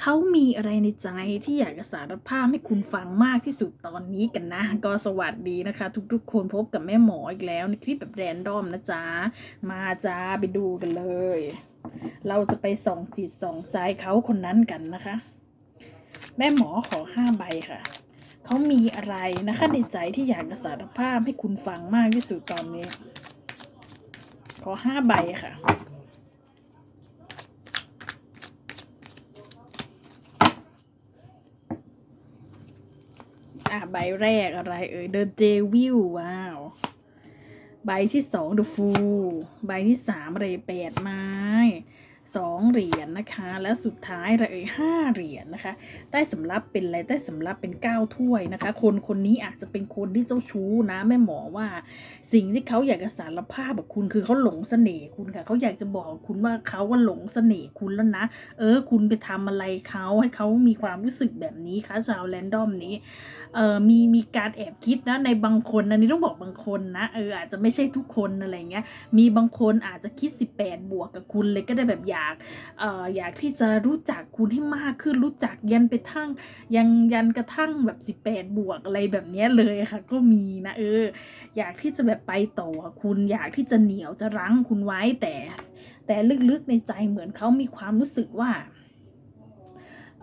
เขามีอะไรในใจที่อยากจะสารภาพให้คุณฟังมากที่สุดตอนนี้กันนะ ก็สวัสดีนะคะ ทุกๆ คนพบกับแม่หมออีกแล้วในคลิปแบบแรนดอมนะจ๊ะ มาจ้าไปดูกันเลย เราจะไปส่องจิตส่องใจเขาคนนั้นกันนะคะ แม่หมอขอห้าใบค่ะ เขามีอะไรนะคะในใจที่อยากจะสารภาพให้คุณฟังมากที่สุดตอนนี้ ขอห้าใบค่ะ อะใบแรกอะไรเอ่ย The j w i l ว้าว ใบที่สอง The Fool ใบที่สามอะไรแปดไม้ สองเหรียญนะคะ แล้วสุดท้ายอะเอ่ยห้าเหรียญนะคะ ใต้สำรับเป็นอะไรใต้สำรับเป็นเก้าถ้วยนะคะ คนคนนี้อาจจะเป็นคนที่เจ้าชู้นะแม่หมอว่า สิ่งที่เขาอยากจะสารภาพกับคุณคือเขาหลงเสน่ห์คุณค่ะเขาอยากจะบอกคุณว่าเขาว่าหลงเสน่ห์คุณแล้วนะ เออ คุณไปทำอะไรเขาให้เขามีความรู้สึกแบบนี้คะชาวแรนดอมนี้เออมีมีการแอบคิดนะในบางคนอันนี้ต้องบอกบางคนนะเอออาจจะไม่ใช่ทุกคนอะไรเงี้ยมีบางคนอาจจะคิด 18 บวกกับคุณเลยก็ได้แบบอยากเอ่ออยากที่จะรู้จักคุณให้มากขึ้นรู้จักยันไปทั้งยังยันกระทั่งแบบ 18 บวกอะไรแบบนี้เลยค่ะ ก็มีนะเออ อยากที่จะแบบไปต่อคุณอยากที่จะเหนียวจะรั้งคุณไว้แต่ แต่ลึกๆในใจเหมือนเขามีความรู้สึกว่า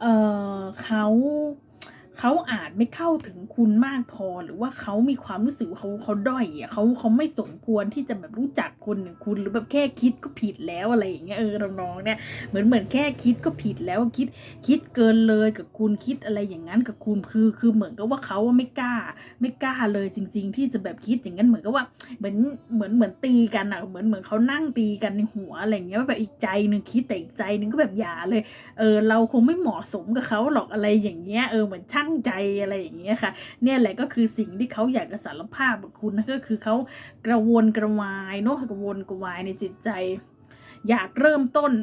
เออเขา เขาอาจไม่เข้าถึงคุณมากพอหรือว่าเขามีความรู้สึกเขาเขาด้อยอะเขาเขาไม่สมควรที่จะแบบรู้จักคนอย่างคุณหรือแบบแค่คิดก็ผิดแล้วอะไรอย่างเงี้ยเออน้องๆเนี่ยเหมือนเหมือนแค่คิดก็ผิดแล้วคิดคิดเกินเลยกับคุณคิดอะไรอย่างนั้นกับคุณคือ คือเหมือนกับว่าเขาไม่กล้า ไม่กล้าเลยจริง ๆ ที่จะแบบคิดอย่างนั้นเหมือนกับว่าเหมือนเหมือนเหมือนตีกันอะเหมือนเหมือนเขานั่งตีกันในหัวอะไรอย่างเงี้ยแบบอีกใจหนึ่งคิดแต่อีกใจหนึ่งก็แบบอย่าเลยเออเราคงไม่เหมาะสมกับเขาหรอกอะไรอย่างเงี้ยเออเหมือนช่าง้งใจอะไรอย่างเงี้ยค่ะ เนี่ยแหละก็คือสิ่งที่เขาอยากจะสารภาพกับคุณนะก็คือเขากระวนกระวายเนาะกระวนกระวายในจิตใจ อยากเริ่มต้น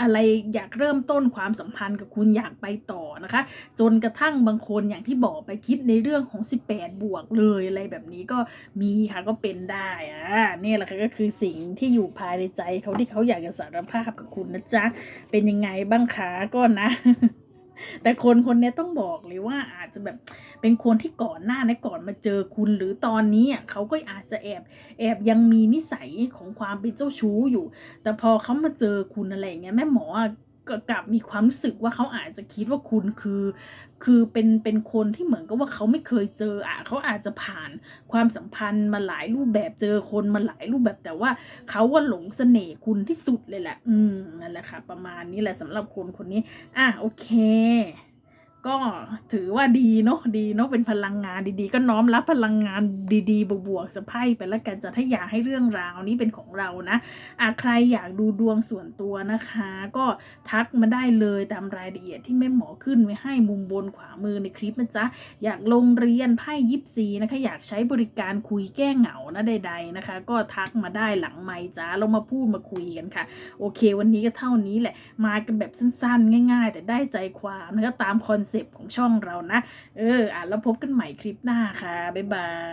อะไรอยากเริ่มต้นความสัมพันธ์กับคุณอยากไปต่อนะคะ จนกระทั่งบางคนอย่างที่บอกไปคิดในเรื่องของ 18 บวกเลยอะไรแบบนี้ก็มีค่ะก็เป็นได้อะเนี่ยแหละค่ะก็คือสิ่งที่อยู่ภายในใจเขาที่เขาอยากจะสารภาพกับคุณนะจ๊ะเป็นยังไงบ้างคะก็นะ แต่คนคนนี้ต้องบอกเลยว่าอาจจะแบบเป็นคนที่ก่อนหน้านะก่อนมาเจอคุณหรือตอนนี้เขาก็อาจจะแอบแอบยังมีนิสัยของความเป็นเจ้าชู้อยู่ แต่พอเขามาเจอคุณอะไรอย่างเงี้ยแม่หมอ ก็กลับมีความรู้สึกว่าเขาอาจจะคิดว่าคุณคือ คือเป็นเป็นคนที่เหมือนกับว่าเขาไม่เคยเจออะเขาอาจจะผ่านความสัมพันธ์มาหลายรูปแบบเจอคนมาหลายรูปแบบแต่ว่าเขาว่าหลงเสน่ห์คุณที่สุดเลยแหละ อืมนั่นแหละค่ะ ประมาณนี้แหละสำหรับคนคนนี้ อะโอเค ก็ถือว่าดีเนาะดีเนาะเป็นพลังงานดีๆ ก็น้อมรับพลังงานดีๆ บวกๆสะไพ่ไปแล้วกันจะถ้าอยากให้เรื่องราวนี้เป็นของเรานะอะใครอยากดูดวงส่วนตัวนะคะ ก็ทักมาได้เลยตามรายละเอียดที่แม่หมอขึ้นไว้ให้มุมบนขวามือในคลิปนะจ๊ะอยากลงเรียนไพ่ยิปซีนะคะอยากใช้บริการคุยแก้เหงานะใด ๆนะคะ ก็ทักมาได้หลังไมค์จ้าเรามาพูดมาคุยกันค่ะ โอเค วันนี้ก็เท่านี้แหละมากันแบบสั้นๆ ง่าย ๆ แต่ได้ใจความนะคะตามคอนเซปต์ของช่องเรานะ เอออะแล้วพบกันใหม่คลิปหน้าค่ะ บ๊ายบาย